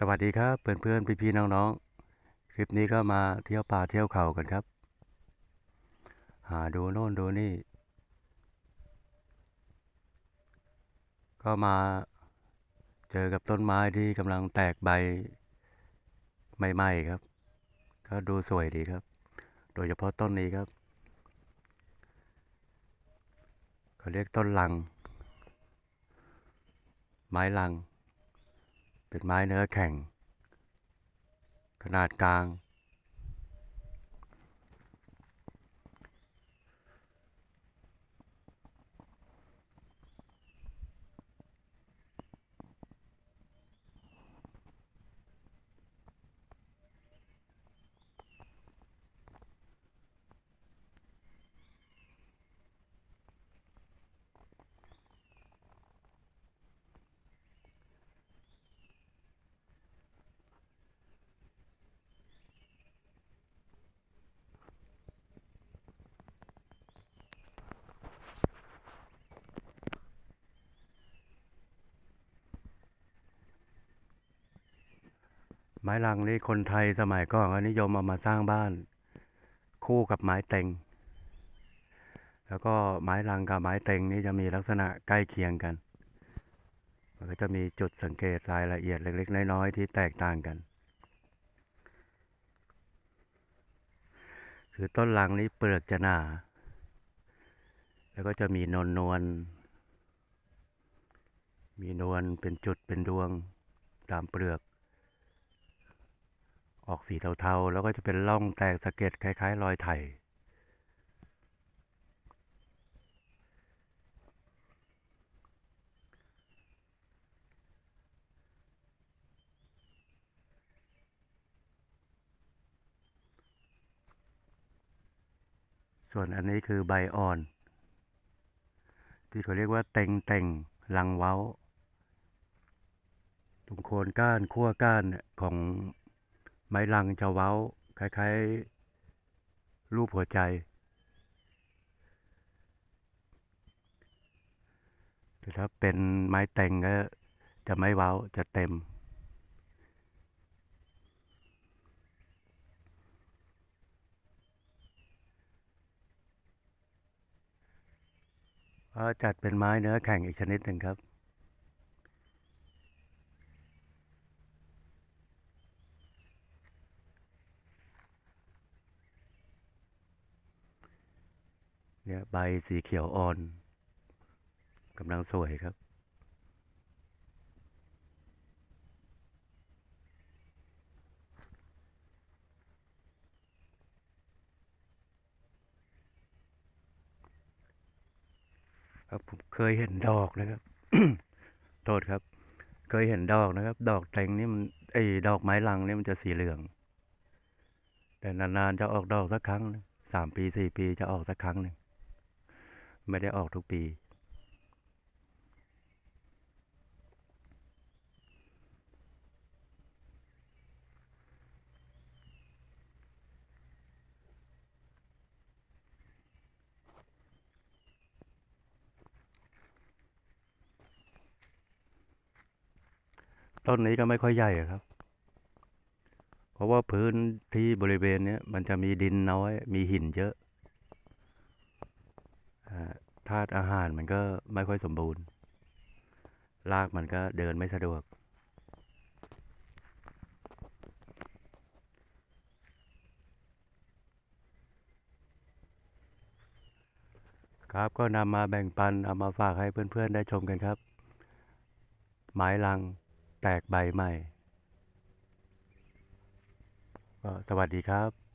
สวัสดีครับเพื่อนๆพี่ๆน้องๆ คลิปนี้ก็มาเที่ยวป่าเที่ยวเขากันครับ หาดูโน่นดูนี่ ก็มาเจอกับต้นไม้ที่กำลังแตกใบใหม่ๆครับ ก็ดูสวยดีครับ โดยเฉพาะต้นนี้ครับเขาเรียกต้นลัง ไม้ลัง เป็นไม้เนื้อแข็ง ขนาดกลาง ไม้ลังนี่คนไทยสมัยก่อนก็นิยมเอามาสร้างบ้าน คู่กับไม้เต็ง แล้วก็ไม้ลังกับไม้เต็งนี่จะมีลักษณะใกล้เคียงกัน มันก็จะมีจุดสังเกตรายละเอียดเล็ก ๆ น้อยๆที่แตกต่างกัน คือต้นลังนี้เปลือกจะหนา แล้วก็จะมีนวลนวลมีนวลเป็นจุดเป็นดวงตามเปลือก ออกสีเทาๆ แล้วก็จะเป็นร่องแตกสะเก็ดคล้าย ๆ รอยไถส่วนอันนี้คือใบอ่อน ที่เขาเรียกว่าเต็งเต็งลังเว้า ตรงโคนก้านขั้วก้านของ ไม้ลังจะเว้า คล้ายๆ รูปหัวใจ แต่ถ้าเป็นไม้เต็งก็จะไม่เว้าจะเต็มก็จัดเป็นไม้เนื้อแข็งอีกชนิดหนึ่งครับ เนี่ยใบสีเขียวอ่อนกำลังสวยครับ ครับผมเคยเห็นดอกนะครับ โทษครับ เคยเห็นดอกนะครับ ดอกแตงนี่มันไอ้ดอกไม้ลังนี่มันจะสีเหลือง แต่นานๆจะออกดอกสักครั้งหนึ่งสามปีสี่ปีจะออกสักครั้งหนึ่ง ไม่ได้ออกทุกปี ต้นนี้ก็ไม่ค่อยใหญ่ครับ เพราะว่าพื้นที่บริเวณนี้มันจะมีดินน้อย มีหินเยอะ ธาตุอาหารมันก็ไม่ค่อยสมบูรณ์รากมันก็เดินไม่สะดวก ครับก็นำมาแบ่งปันเอามาฝากให้เพื่อนๆได้ชมกันครับ ไม้ลังแตกใบใหม่ สวัสดีครับ